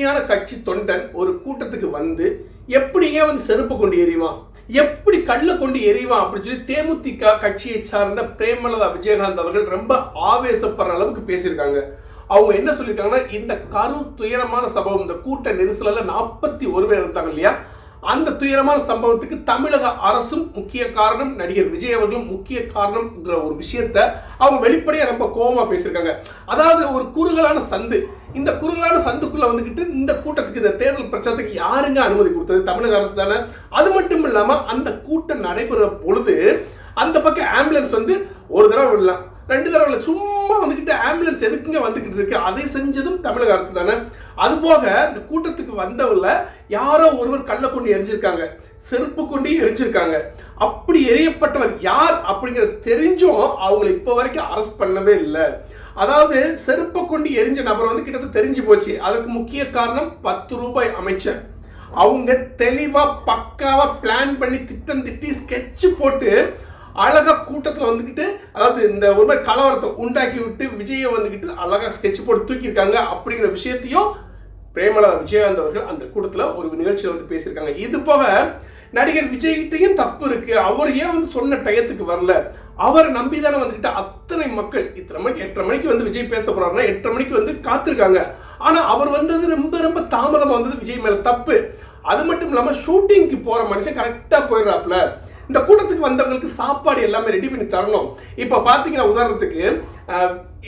உண்மையான கட்சி தொண்டன் ஒரு கூட்டத்துக்கு வந்து எப்படிங்க வந்து செருப்பு கொண்டு எறிவான்? எப்படி கல்ல கொண்டு எறிவான் அப்படின்னு சொல்லி தேமுதிக கட்சியை சார்ந்த பிரேமலதா விஜயகாந்த் அவர்கள் ரொம்ப ஆவேசப்படுற அளவுக்கு பேசியிருக்காங்க. அவங்க என்ன சொல்லியிருக்காங்கன்னா இந்த கரு துயரமான சம்பவம் இந்த கூட்ட நெரிசலில் நாற்பத்தி ஒரு பேர் இருந்தாங்க இல்லையா? அந்த துயரமான சம்பவத்துக்கு தமிழக அரசும் முக்கிய காரணம். நடிகர் விஜய் அவர்களும் முக்கிய காரணம்ங்கிற ஒரு விஷயத்த அவங்க வெளிப்படையா ரொம்ப கோபமா பேசியிருக்காங்க. அதாவது ஒரு குறுகலான சந்து. இந்த குறுகலான சந்துக்குள்ள வந்துகிட்டு இந்த கூட்டத்துக்கு இந்த தேர்தல் பிரச்சாரத்துக்கு யாருங்க அனுமதி கொடுத்தது? தமிழக அரசு தானே. அது மட்டும் இல்லாம அந்த கூட்டம் நடைபெற பொழுது அந்த பக்கம் ஆம்புலன்ஸ் வந்து ஒரு தடவை விடலாம். ரெண்டு தடவை இல்லை சும்மா வந்துக்கிட்டு ஆம்புலன்ஸ் எதுக்குங்க வந்துக்கிட்டு இருக்கு? அதை செஞ்சதும் தமிழக அரசு தானே. அது போக இந்த கூட்டத்துக்கு வந்தவங்கள யாரோ ஒருவர் கள்ள கொண்டு எரிஞ்சிருக்காங்க. செருப்பு கொண்டு எரிஞ்சிருக்காங்க. அப்படி எரியப்பட்டவர் யார் அப்படிங்கிறது தெரிஞ்சும் அவங்களை இப்போ வரைக்கும் அரெஸ்ட் பண்ணவே இல்லை. அதாவது செருப்பை கொண்டு எரிஞ்ச நபர் வந்து கிட்டத்தட்ட தெரிஞ்சு போச்சு. அதுக்கு முக்கிய காரணம் பத்து ரூபாய் அமைச்சர். அவங்க தெளிவாக பக்காவாக பிளான் பண்ணி திட்டம் திட்டி ஸ்கெட்சு போட்டு அழகாக கூட்டத்தில் வந்துக்கிட்டு அதாவது இந்த ஒரு மாதிரி கலவரத்தை உண்டாக்கி விட்டு விஜயை வந்துக்கிட்டு அழகாக ஸ்கெட்ச் போட்டு தூக்கியிருக்காங்க அப்படிங்கிற விஷயத்தையும் பிரேமலதா விஜயகாந்த் அவர்கள் அந்த கூட்டத்தில் ஒரு நிகழ்ச்சியில் வந்து பேசியிருக்காங்க. இது போக நடிகர் விஜய்கிட்டையும் தப்பு இருக்கு. அவர் ஏன் வந்து சொன்ன டயத்துக்கு வரல? அவரை நம்பி தானே வந்துக்கிட்டு அத்தனை மக்கள் இத்தனை மணிக்கு எட்டரை மணிக்கு வந்து விஜய் பேச போறாருன்னா எட்டரை மணிக்கு வந்து காத்திருக்காங்க. ஆனா அவர் வந்தது ரொம்ப ரொம்ப தாமதமா வந்தது விஜய் மேல தப்பு. அது மட்டும் இல்லாமல் ஷூட்டிங்க்கு போற மனுஷன் கரெக்டாக போயிடுறாப்ல இந்த கூட்டத்துக்கு வந்தவங்களுக்கு சாப்பாடு எல்லாமே ரெடி பண்ணி தரணும். இப்போ பார்த்தீங்கன்னா உதாரணத்துக்கு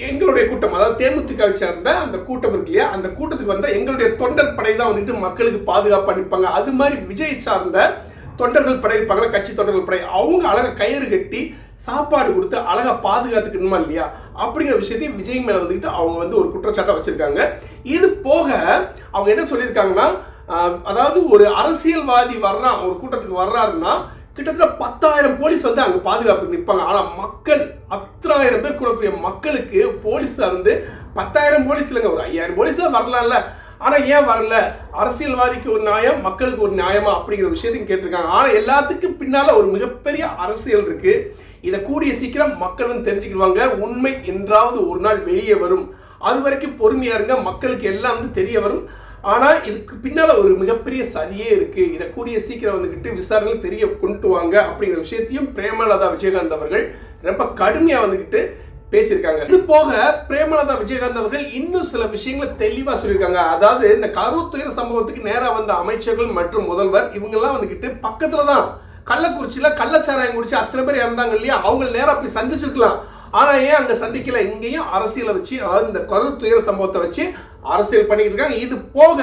எங்களுடைய கூட்டம் அதாவது தேமுதிகவை சேர்ந்த அந்த கூட்டம் இருக்கு இல்லையா? அந்த கூட்டத்துக்கு வந்தால் எங்களுடைய தொண்டர் படை தான் வந்துட்டு மக்களுக்கு பாதுகாப்பு நிற்பாங்க அது மாதிரி விஜய் சார்ந்த தொண்டர்கள் படை இருப்பாங்க கட்சி தொண்டர்கள் படை அவங்க அழகாக கயிறு கட்டி சாப்பாடு கொடுத்து அழகாக பாதுகாத்துக்கணுமா இல்லையா? அப்படிங்கிற விஷயத்தையும் விஜய் மேலே வந்துட்டு அவங்க வந்து ஒரு குற்றச்சாட்டை வச்சுருக்காங்க. இது போக அவங்க என்ன சொல்லியிருக்காங்கன்னா அதாவது ஒரு அரசியல்வாதி வர்றான் ஒரு கூட்டத்துக்கு வர்றாருன்னா கிட்டத்தட்ட பத்தாயிரம் போலீஸ் வந்து அங்கே பாதுகாப்பு நிற்பாங்க ஆனால் மக்கள் அத்தனாயிரம் பேர் கூடக்கூடிய மக்களுக்கு போலீஸாக இருந்து பத்தாயிரம் போலீஸ் இல்லைங்க. ஒரு ஐயாயிரம் போலீஸாக வரலாம்ல. ஆனால் ஏன் வரல? அரசியல்வாதிக்கு ஒரு நியாயம் மக்களுக்கு ஒரு நியாயமா அப்படிங்கிற விஷயத்தையும் கேட்டிருக்காங்க. ஆனால் எல்லாத்துக்கும் பின்னால் ஒரு மிகப்பெரிய அரசியல் இருக்கு. இதை கூடிய சீக்கிரம் மக்கள் வந்து தெரிஞ்சுக்கிடுவாங்க. உண்மை என்றாவது ஒரு நாள் வெளியே வரும். அது வரைக்கும் பொறுமையாக இருங்க. மக்களுக்கு எல்லாம் வந்து தெரிய வரும். ஆனால் இதுக்கு பின்னால் ஒரு மிகப்பெரிய சதியே இருக்குது இதை கூடிய சீக்கிரம் வந்துக்கிட்டு விசாரணை தெரிய கொண்டு வாங்க அப்படிங்கிற விஷயத்தையும் பிரேமலதா விஜயகாந்த் அவர்கள் ரொம்ப கடுமையாக வந்துக்கிட்டு பேசியிருக்காங்க. இது போக பிரேமலதா விஜயகாந்த் அவர்கள் இன்னும் சில விஷயங்களை தெளிவாக சொல்லியிருக்காங்க. அதாவது இந்த கருத்துயர் சம்பவத்துக்கு நேராக வந்த அமைச்சர்கள் மற்றும் முதல்வர் இவங்கெல்லாம் வந்துக்கிட்டு பக்கத்தில் தான் கள்ளக்குறிச்சியில் கள்ளச்சாராயம் குடிச்சு அத்தனை பேர் இறந்தாங்க இல்லையா? அவங்க நேராக போய் சந்திச்சிருக்கலாம். ஆனால் ஏன் அங்கே சந்திக்கல? இங்கேயும் அரசியலை வச்சு அதாவது இந்த கருத்துயர சம்பவத்தை வச்சு அரசியல் பண்ணிக்கிட்டு இருக்காங்க. இது போக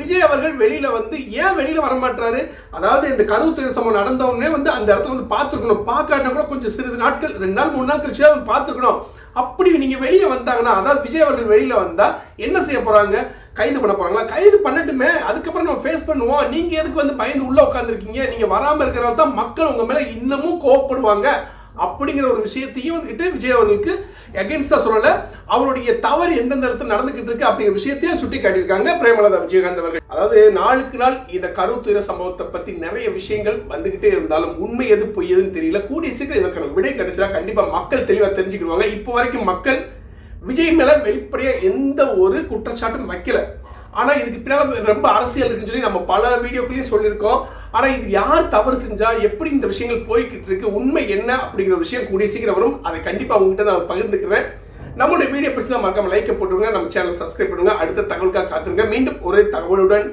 விஜய் அவர்கள் வெளியில வந்து ஏன் வெளியில வரமாட்டாரு? அதாவது இந்த கருத்துயர் சம்பவம் நடந்தவுடனே வந்து அந்த இடத்துல வந்து பார்த்துருக்கணும். பார்க்காட்டினா கூட கொஞ்சம் சிறிது நாட்கள் ரெண்டு நாள் மூணு நாள் கழிச்சு வந்து பார்த்துருக்கணும். அப்படி நீங்க வெளியே வந்தாங்கன்னா அதாவது விஜய் அவர்கள் வெளியில வந்தா என்ன செய்ய போறாங்க? கைது பண்ண போறாங்களா? கைது பண்ணட்டுமே. அதுக்கப்புறம் நம்ம ஃபேஸ் பண்ணுவோம். நீங்க எதுக்கு வந்து பயந்து உள்ள உட்காந்துருக்கீங்க நீங்க வராம இருக்கிறவங்க தான் மக்கள் உங்க மேல இன்னமும் கோவப்படுவாங்க. அப்படிங்கிற ஒரு விஷயத்தையும் வந்துக்கிட்டு விஜய் அவர்களுக்கு எகென்ஸ்டாக சொல்லலை. அவருடைய தவறு எந்தெந்த இடத்துல நடந்துக்கிட்டு இருக்கு அப்படிங்கிற விஷயத்தையும் சுட்டி காட்டியிருக்காங்க பிரேமலதா விஜயகாந்த் அவர்கள். அதாவது நாளுக்கு நாள் இந்த கருத்துர சம்பவத்தை பற்றி நிறைய விஷயங்கள் வந்துக்கிட்டே இருந்தாலும் உண்மை எது பொய் எதுன்னு தெரியல. கூடிய சீக்கிரம் இதற்கான விடை கிடைச்சா கண்டிப்பாக மக்கள் தெளிவாக தெரிஞ்சுக்கிடுவாங்க. இப்போ வரைக்கும் மக்கள் விஜய் மேலே வெளிப்படையாக எந்த ஒரு குற்றச்சாட்டும் வைக்கல. ஆனால் இதுக்கு பின்னால் ரொம்ப அரசியல் இருக்குன்னு சொல்லி நம்ம பல வீடியோக்குள்ளேயும் சொல்லியிருக்கோம். ஆனால் இது யார் தவறு செஞ்சால் எப்படி இந்த விஷயங்கள் போய்கிட்டு இருக்கு உண்மை என்ன அப்படிங்கிற விஷயம் கூடிய சீக்கிரம் வரும். அதை கண்டிப்பாக உங்ககிட்ட நான் பகிர்ந்துக்கிறேன். நம்மளுடைய வீடியோ பிடிச்சா மறக்காம லைக்கை போட்டுருங்க. நம்ம சேனல் சப்ஸ்கிரைப் பண்ணுங்க. அடுத்த தகவலுக்காக காத்துருங்க. மீண்டும் ஒரே தகவலுடன்